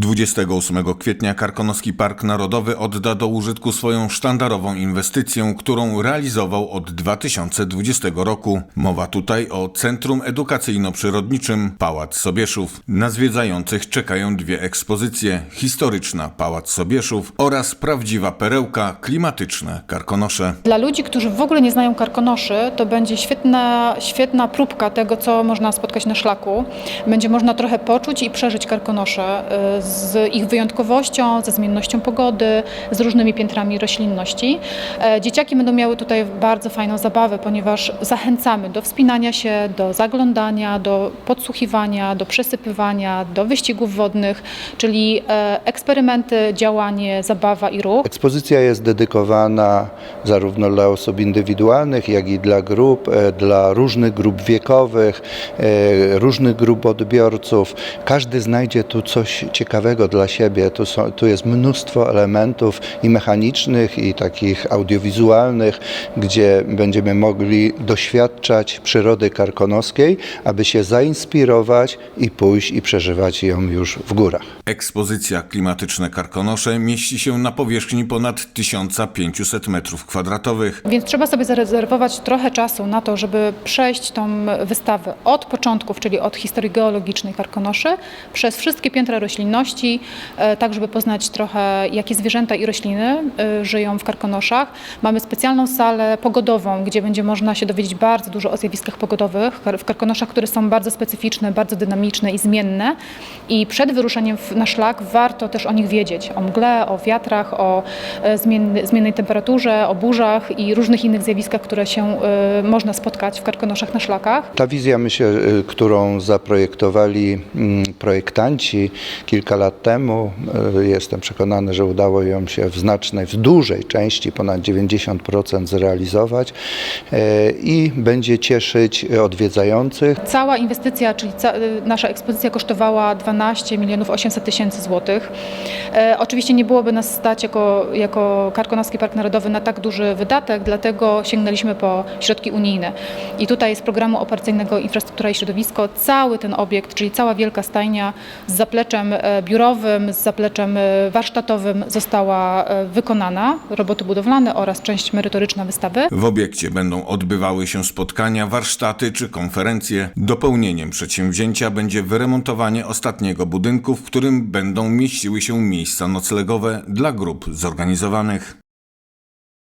28 kwietnia Karkonoski Park Narodowy odda do użytku swoją sztandarową inwestycję, którą realizował od 2020 roku. Mowa tutaj o Centrum Edukacyjno-Przyrodniczym Pałac Sobieszów. Na zwiedzających czekają dwie ekspozycje: historyczna Pałac Sobieszów oraz prawdziwa perełka klimatyczne Karkonosze. Dla ludzi, którzy w ogóle nie znają karkonoszy, to będzie świetna, świetna próbka tego, co można spotkać na szlaku. Będzie można trochę poczuć i przeżyć karkonosze y, z ich wyjątkowością, ze zmiennością pogody, z różnymi piętrami roślinności. E, Dzieciaki będą miały tutaj bardzo fajną zabawę, ponieważ zachęcamy do wspinania się, do zaglądania, do podsłuchiwania, do przesypywania, do wyścigów wodnych, czyli e, eksperymenty, działanie, zabawa i ruch. Ekspozycja jest dedykowana zarówno dla osób indywidualnych, jak i dla grup, e, dla różnych grup wiekowych, różnych grup odbiorców. Każdy znajdzie tu coś ciekawego dla siebie. Tu, są, tu jest mnóstwo elementów i mechanicznych, i takich audiowizualnych, gdzie będziemy mogli doświadczać przyrody karkonoskiej, aby się zainspirować i pójść i przeżywać ją już w górach. Ekspozycja klimatyczne Karkonosze mieści się na powierzchni ponad 1500 m2. Więc trzeba sobie zarezerwować trochę czasu na to, żeby przejść tą wystawę od początków, czyli od historii geologicznej Karkonoszy, przez wszystkie piętra roślinności, e, tak żeby poznać trochę, jakie zwierzęta i rośliny e, żyją w Karkonoszach. Mamy specjalną salę pogodową, gdzie będzie można się dowiedzieć bardzo dużo o zjawiskach pogodowych w Karkonoszach, które są bardzo specyficzne, bardzo dynamiczne i zmienne. I przed wyruszeniem na szlak warto też o nich wiedzieć, o mgle, o wiatrach, o e, zmiennej temperaturze, o burzach i różnych innych zjawiskach, które się można spotkać w Karkonoszach na szlakach. Ta wizja, myślę, którą zaprojektowali mm, projektanci kilka lat temu, y, jestem przekonany, że udało ją się w znacznej, w dużej części, ponad 90% zrealizować y, i będzie cieszyć odwiedzających. Cała inwestycja, czyli ca- y, nasza ekspozycja kosztowała 12 milionów 800 tysięcy złotych. E, oczywiście nie byłoby nas stać jako, jako Karkonoski Park Narodowy na tak duży wydatek, dlatego sięgnęliśmy po środki unijne. I tutaj z programu operacyjnego Infrastruktura i Środowisko cały ten obiekt, czyli cała wielka stajnia z zapleczem e, biurowym, z zapleczem e, warsztatowym została e, wykonana, roboty budowlane oraz część merytoryczna wystawy. W obiekcie będą odbywały się spotkania, warsztaty czy konferencje. Dopełnieniem przedsięwzięcia będzie wyremontowanie ostatniego budynku, w którym będą mieściły się miejsca noclegowe dla grup zorganizowanych.